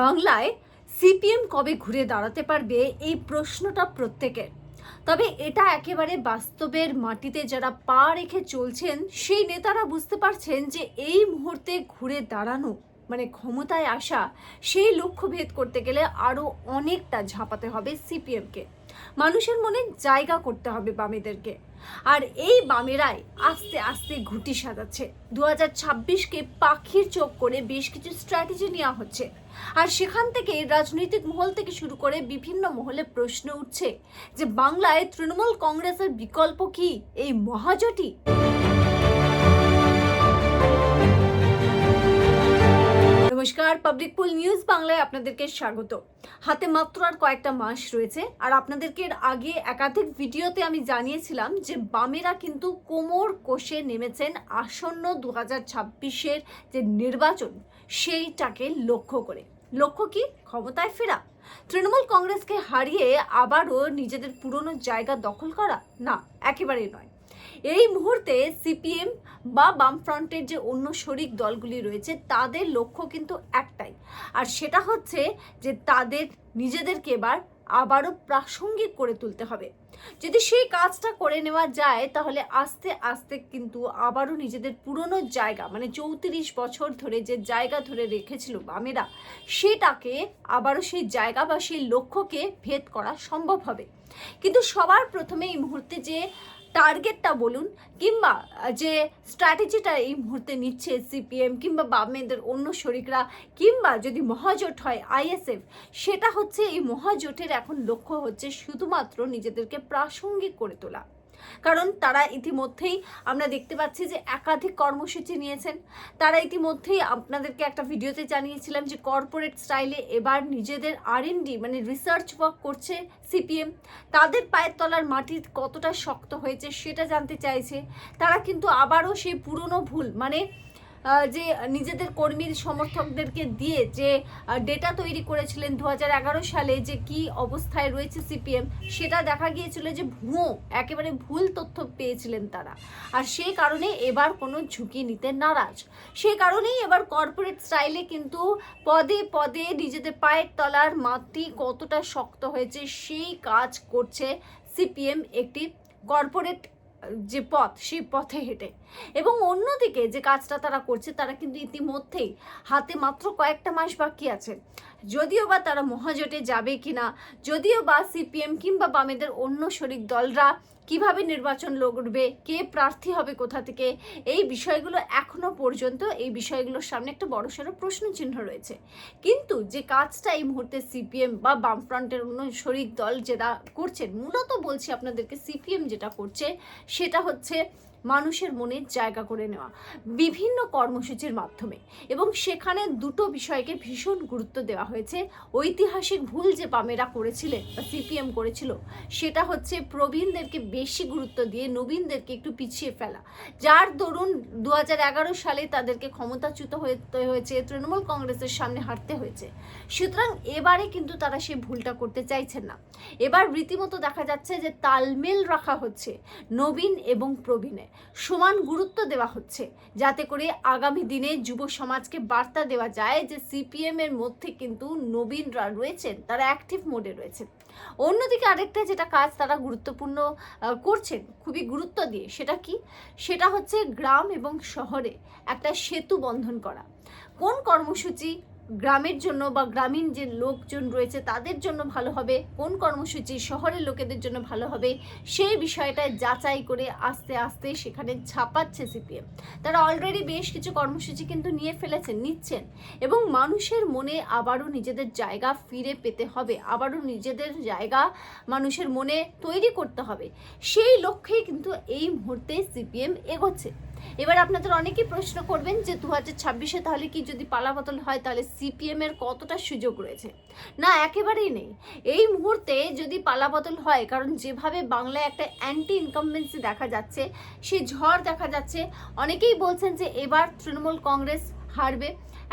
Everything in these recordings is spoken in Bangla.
বাংলায় সিপিএম কবে ঘুরে দাঁড়াতে পারবে এই প্রশ্নটা প্রত্যেকের। তবে এটা একেবারে বাস্তবের মাটিতে যারা পা রেখে চলছেন, সেই নেতারা বুঝতে পারছেন যে এই মুহূর্তে ঘুরে দাঁড়ানো মানে ক্ষমতায় আসা সেই লক্ষ্য ভেদ করতে গেলে আরও অনেকটা ঝাঁপাতে হবে সিপিএমকে। মানুষের মনে জায়গা করতে হবে বামেদেরকে। আর এই বামেরাই আস্তে আস্তে ঘুটি সাজাচ্ছে। দু হাজার ছাব্বিশকে পাখির চোখ করে বেশ কিছু স্ট্র্যাটেজি নেওয়া হচ্ছে। আর সেখান থেকে রাজনৈতিক মহল থেকে শুরু করে বিভিন্ন মহলে প্রশ্ন উঠছে যে বাংলায় তৃণমূল কংগ্রেসের বিকল্প কি? এই মহাজোটই। নমস্কার পাবলিক পুল নিউজ বাংলায় আপনাদেরকে স্বাগত। হাতে মাত্র আর কয়েকটা মাস রয়েছে, আর আপনাদেরকে এর আগে একাধিক ভিডিওতে আমি জানিয়েছিলাম যে বামেরা কিন্তু কোমর কোষে নেমেছেন আসন্ন দু হাজার ছাব্বিশের যে নির্বাচন, সেইটাকে লক্ষ্য করে। লক্ষ্য কি? ক্ষমতায় ফেরা? তৃণমূল কংগ্রেসকে হারিয়ে আবারও নিজেদের পুরনো জায়গা দখল করা? না, একেবারেই নয়। এই মুহূর্তে সিপিএম বা বামফ্রন্টের যে অন্য শরিক দলগুলি রয়েছে, তাদের লক্ষ্য কিন্তু একটাই। আর সেটা হচ্ছে যে তাদের নিজেদেরকে এবার আবারও প্রাসঙ্গিক করে তুলতে হবে। যদি সেই কাজটা করে নেওয়া যায়, তাহলে আস্তে আস্তে কিন্তু আবারও নিজেদের পুরনো জায়গা মানে চৌত্রিশ বছর ধরে যে জায়গা ধরে রেখেছিল বামেরা, সেটাকে আবারও সেই জায়গা বা সেই লক্ষ্যকে ভেদ করা সম্ভব হবে। কিন্তু সবার প্রথমে এই মুহূর্তে যে টার্গেটটা বলুন, কিংবা যে স্ট্র্যাটেজিটা এই মুহূর্তে নিচ্ছে সিপিএম, কিংবা বামেদের অন্য শরিকরা, কিংবা যদি মহাজোট হয় আইএসএফ, সেটা হচ্ছে এই মহাজোটের এখন লক্ষ্য হচ্ছে শুধুমাত্র নিজেদেরকে প্রাসঙ্গিক করে তোলা। কারণ তারা ইতিমধ্যেই আমরা দেখতে পাচ্ছি যে একাধিক কর্মসূচি নিয়েছেন। তারা ইতিমধ্যেই আপনাদেরকে একটা ভিডিওতে জানিয়েছিলাম যে কর্পোরেট স্টাইলে এবার নিজেদের আর মানে রিসার্চ ওয়ার্ক করছে সিপিএম তাদের পায়ের তলার মাটি কতটা শক্ত হয়েছে সেটা জানতে চাইছে। তারা কিন্তু আবারও সেই পুরনো ভুল মানে যে নিজেদের কর্মীর সমর্থকদেরকে দিয়ে যে ডেটা তৈরি করেছিলেন দু হাজার এগারো সালে যে কি অবস্থায় রয়েছে সিপিএম সেটা দেখা গিয়েছিল যে ভুয়ো, একেবারে ভুল তথ্য পেয়েছিলেন তারা। আর সেই কারণে এবার কোনো ঝুঁকি নিতে নারাজ। সেই কারণেই এবার কর্পোরেট স্টাইলে কিন্তু পদে পদে নিজেদের পায়ের তলার মাটি কতটা শক্ত হয়েছে, সেই কাজ করছে সিপিএম একটি কর্পোরেট যে পথ, সেই পথে হেঁটে। এবং অন্যদিকে যে কাজটা তারা করছে, তারা কিন্তু ইতিমধ্যেই হাতে মাত্র কয়েকটা মাস বাকি আছে। যদিও বা তারা মহাজোটে যাবে কিনা, যদিও বা সিপিএম কিংবা বামেদের অন্য শরিক দলরা কীভাবে নির্বাচন লড়বে, কে প্রার্থী হবে কোথা থেকে, এই বিষয়গুলো এখনও পর্যন্ত, এই বিষয়গুলোর সামনে একটা বড়সড় প্রশ্ন চিহ্ন রয়েছে। কিন্তু যে কাজটা এই মুহূর্তে সিপিএম বা বামফ্রন্টের অন্য শরিক দল যেটা করছেন, মূলত বলছি আপনাদেরকে সিপিএম যেটা করছে, সেটা হচ্ছে মানুষের মনে জায়গা করে নেওয়া বিভিন্ন কর্মসূচির মাধ্যমে। এবং সেখানে দুটো বিষয়কে ভীষণ গুরুত্ব দেওয়া হয়েছে। ঐতিহাসিক ভুল যে বামেরা করেছিলেন বা সিপিএম করেছিল, সেটা হচ্ছে প্রবীণদেরকে বেশি গুরুত্ব দিয়ে নবীনদেরকে একটু পিছিয়ে ফেলা। যার দরুন দু হাজার এগারো সালে তাদেরকে ক্ষমতাচ্যুত হতে হয়েছে, তৃণমূল কংগ্রেসের সামনে হাঁটতে হয়েছে। সুতরাং এবারে কিন্তু তারা সেই ভুলটা করতে চাইছেন না। এবার রীতিমতো দেখা যাচ্ছে যে তালমেল রাখা হচ্ছে নবীন এবং প্রবীণে। সমান গুরুত্ব দেওয়া হচ্ছে। যাতে করে আগামী দিনে যুব সমাজকে বার্তা দেওয়া যায় যে সিপিএম এর মধ্যে কিন্তু নবীনরা রয়েছেন, তারা অ্যাক্টিভ মোডে রয়েছেন। অন্যদিকে আরেকটা যেটা কাজ তারা গুরুত্বপূর্ণ করছেন, খুবই গুরুত্ব দিয়ে, সেটা কি? সেটা হচ্ছে গ্রাম এবং শহরে একটা সেতু বন্ধন করা। কোন কর্মসূচি গ্রামের জন্য বা গ্রামীণ যে লোকজন রয়েছে, তাদের জন্য ভালো হবে? কোন কর্মসূচি শহরের লোকেদের জন্য ভালো হবে? সেই বিষয়টা যাচাই করে আস্তে আস্তে সেখানে ছাপাচ্ছে সিপিএম। তারা অলরেডি বেশ কিছু কর্মসূচি কিন্তু নিয়ে ফেলেছেন, নিচ্ছেন এবং মানুষের মনে আবারও নিজেদের জায়গা ফিরে পেতে হবে। আবারও নিজেদের জায়গা মানুষের মনে তৈরি করতে হবে। সেই লক্ষ্যেই কিন্তু এই মুহূর্তে সিপিএম এগোচ্ছে। এবার আপনাদের অনেকেই প্রশ্ন করবেন যে দু হাজার ছাব্বিশে তাহলে কি যদি পালাবদল হয়, তাহলে সিপিএম এর কতটা সুযোগ রয়েছে? না, একেবারেই নেই। এই মুহূর্তে যদি পালাবদল হয়, কারণ যেভাবে বাংলায় একটা অ্যান্টি ইনকামবেন্সি দেখা যাচ্ছে, সে ঝড় দেখা যাচ্ছে, অনেকেই বলছেন যে এবার তৃণমূল কংগ্রেস হারবে।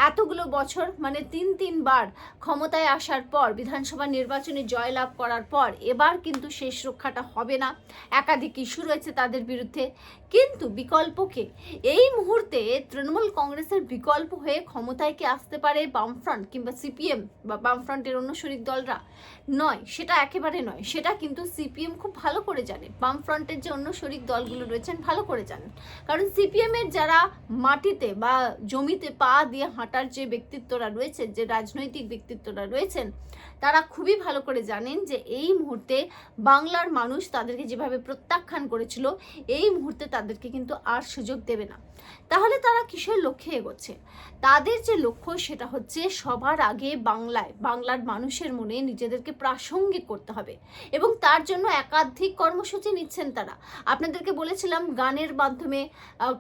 এতগুলো বছর মানে তিন তিনবার ক্ষমতায় আসার পর, বিধানসভা নির্বাচনে জয়লাভ করার পর, এবার কিন্তু শেষ রক্ষাটা হবে না। একাধিক ইস্যু রয়েছে তাদের বিরুদ্ধে। কিন্তু বিকল্পকে এই মুহূর্তে তৃণমূল কংগ্রেসের বিকল্প হয়ে ক্ষমতায় কি আসতে পারে বামফ্রন্ট কিংবা সিপিএম বা বামফ্রন্টের অন্য শরিক দলরা? নয়, সেটা একেবারে নয়। সেটা কিন্তু সিপিএম খুব ভালো করে জানে। বামফ্রন্টের যে অন্য শরিক দলগুলো রয়েছেন, ভালো করে জানেন। কারণ সিপিএমের যারা মাটিতে বা জমিতে পা দিয়ে হাঁটার যে ব্যক্তিত্বরা রয়েছে যে রাজনৈতিক ব্যক্তিত্বরা রয়েছেন, তারা খুবই ভালো করে জানেন যে এই মুহূর্তে বাংলার মানুষ তাদেরকে যেভাবে প্রত্যাখ্যান করেছিল, এই মুহূর্তে তাদেরকে কিন্তু আর সুযোগ দেবে না। তাহলে তারা কিসের লক্ষ্যে এগোচ্ছে? তাদের যে লক্ষ্য সেটা হচ্ছে সবার আগে বাংলায়, বাংলার মানুষের মনে নিজেদেরকে প্রাসঙ্গিক করতে হবে এবং তার জন্য একাধিক কর্মসূচি নিচ্ছেন তারা। আপনাদেরকে বলেছিলাম গানের মাধ্যমে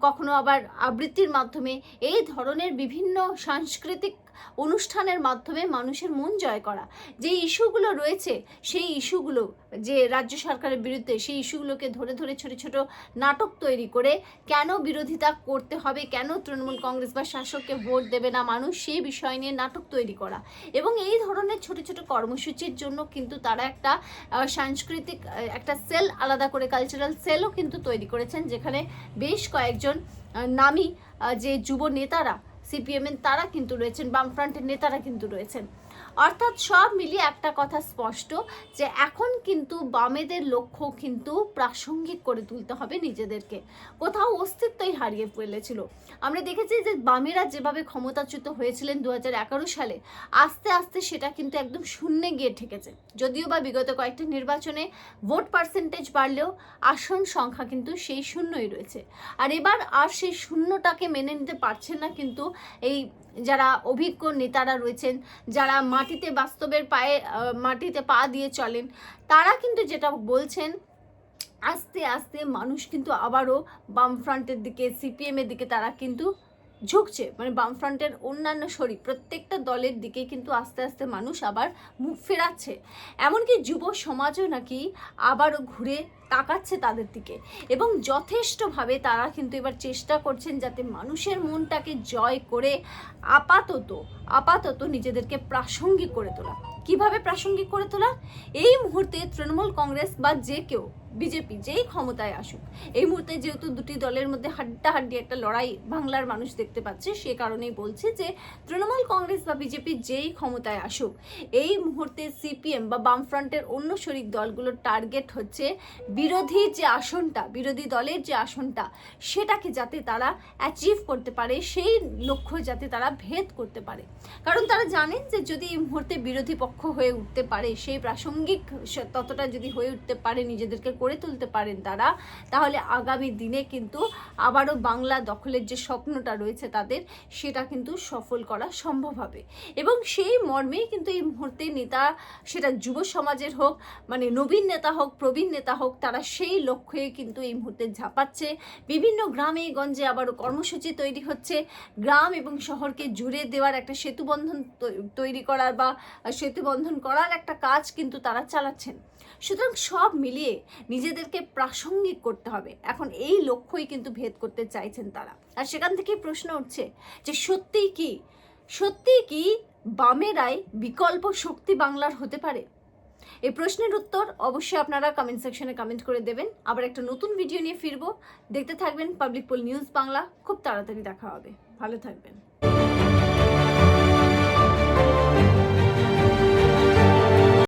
কখনো আবার আবৃত্তির মাধ্যমে, এই ধরনের বিভিন্ন সাংস্কৃতিক অনুষ্ঠানের মাধ্যমে মানুষের মন জয় করা। যে ইস্যুগুলো রয়েছে, সেই ইস্যুগুলো, যে রাজ্য সরকারের বিরুদ্ধে সেই ইস্যুগুলোকে ধরে ধরে ছোট ছোট নাটক তৈরি করে কেন বিরোধিতা করতে হবে, কেন তৃণমূল কংগ্রেস বা শাসককে ভোট দেবে না, মানুষ সেই বিষয় নিয়ে নাটক তৈরি করা। এবং এই ধরনের ছোট ছোট কর্মসূচির জন্য কিন্তু তারা একটা সাংস্কৃতিক একটা সেল আলাদা করে কালচারাল সেলও কিন্তু তৈরি করেছেন, যেখানে বেশ কয়েকজন নামী যে যুব নেতারা সিপিএম এর তারা কিন্তু রয়েছেন বামফ্রন্টের নেতারা কিন্তু রয়েছেন। অর্থাৎ সব মিলিয়ে একটা কথা স্পষ্ট যে এখন কিন্তু বামেদের লক্ষ্য কিন্তু প্রাসঙ্গিক করে তুলতে হবে নিজেদেরকে। কোথাও অস্তিত্বই হারিয়ে ফেলেছিল। আমরা দেখেছি যে বামেরা যেভাবে ক্ষমতাচ্যুত হয়েছিলেন দু হাজার এগারো সালে, আস্তে আস্তে সেটা কিন্তু একদম শূন্যে গিয়ে ঠেকেছে। যদিও বা বিগত কয়েকটি নির্বাচনে ভোট পার্সেন্টেজ বাড়লেও আসন সংখ্যা কিন্তু সেই শূন্যই রয়েছে। আর এবার আর সেই শূন্যটাকে মেনে নিতে পারছেন না কিন্তু এই যারা অভিজ্ঞ নেতারা রয়েছেন, যারা মাটিতে, বাস্তবের পায়ে মাটিতে পা দিয়ে চলেন। তারা কিন্তু যেটা বলছেন, আস্তে আস্তে মানুষ কিন্তু আবারও বামফ্রন্টের দিকে, সিপিএমের দিকে তারা কিন্তু ঝুঁকছে মানে বামফ্রন্টের অন্যান্য শরীর, প্রত্যেকটা দলের দিকে কিন্তু আস্তে আস্তে মানুষ আবার মুখ ফেরাচ্ছে। এমনকি যুব সমাজও নাকি আবারও ঘুরে তাকাচ্ছে তাদের দিকে এবং যথেষ্টভাবে তারা কিন্তু এবার চেষ্টা করছেন যাতে মানুষের মনটাকে জয় করে আপাতত আপাতত নিজেদেরকে প্রাসঙ্গিক করে তোলা। কীভাবে প্রাসঙ্গিক করে তোলা? এই মুহূর্তে তৃণমূল কংগ্রেস বা যে কেউ, বিজেপি যেই ক্ষমতায় আসুক, এই মুহূর্তে যেহেতু দুটি দলের মধ্যে হাড্ডাহাড্ডি একটা লড়াই বাংলার মানুষ দেখতে পাচ্ছে, সে কারণেই বলছি যে তৃণমূল কংগ্রেস বা বিজেপি যেই ক্ষমতায় আসুক, এই মুহূর্তে সিপিএম বা বামফ্রন্টের অন্য শরিক দলগুলোর টার্গেট হচ্ছে বিরোধী যে আসনটা, বিরোধী দলের যে আসনটা, সেটাকে যাতে তারা অ্যাচিভ করতে পারে, সেই লক্ষ্য যাতে তারা ভেদ করতে পারে। কারণ তারা জানেন যে যদি এই মুহূর্তে বিরোধী পক্ষ হয়ে উঠতে পারে, সেই প্রাসঙ্গিক ততটা যদি হয়ে উঠতে পারে, নিজেদেরকে করে তুলতে পারেন তারা, তাহলে আগামী দিনে কিন্তু আবারও বাংলা দখলের যে স্বপ্নটা রয়েছে তাদের, সেটা কিন্তু সফল করা সম্ভব হবে। এবং সেই মর্মেই কিন্তু এই মুহূর্তে নেতা, সেটা যুব সমাজের হোক মানে নবীন নেতা হোক, প্রবীণ নেতা হোক, তারা সেই লক্ষ্যে কিন্তু এই মুহূর্তে ঝাঁপাচ্ছে। বিভিন্ন গ্রামে গঞ্জে আবারও কর্মসূচি তৈরি হচ্ছে। গ্রাম এবং শহরকে জুড়ে দেওয়ার একটা সেতুবন্ধন তৈরি করার বা সেতুবন্ধন করার একটা কাজ কিন্তু তারা চালাচ্ছেন। সুতরাং সব মিলিয়ে নিজেদেরকে প্রাসঙ্গিক করতে হবে। এখন এই লক্ষ্যই কিন্তু ভেদ করতে চাইছেন তারা। আর সেখান থেকেই প্রশ্ন উঠছে যে সত্যিই কি সত্যিই কি বামেরাই বিকল্প শক্তি বাংলার হতে পারে? এই প্রশ্নের উত্তর অবশ্যই আপনারা কমেন্ট সেকশনে কমেন্ট করে দেবেন। আবার একটা নতুন ভিডিও নিয়ে ফিরবো। দেখতে থাকবেন পাবলিক পোল নিউজ বাংলা খুব তাড়াতাড়ি দেখা হবে। ভালো থাকবেন।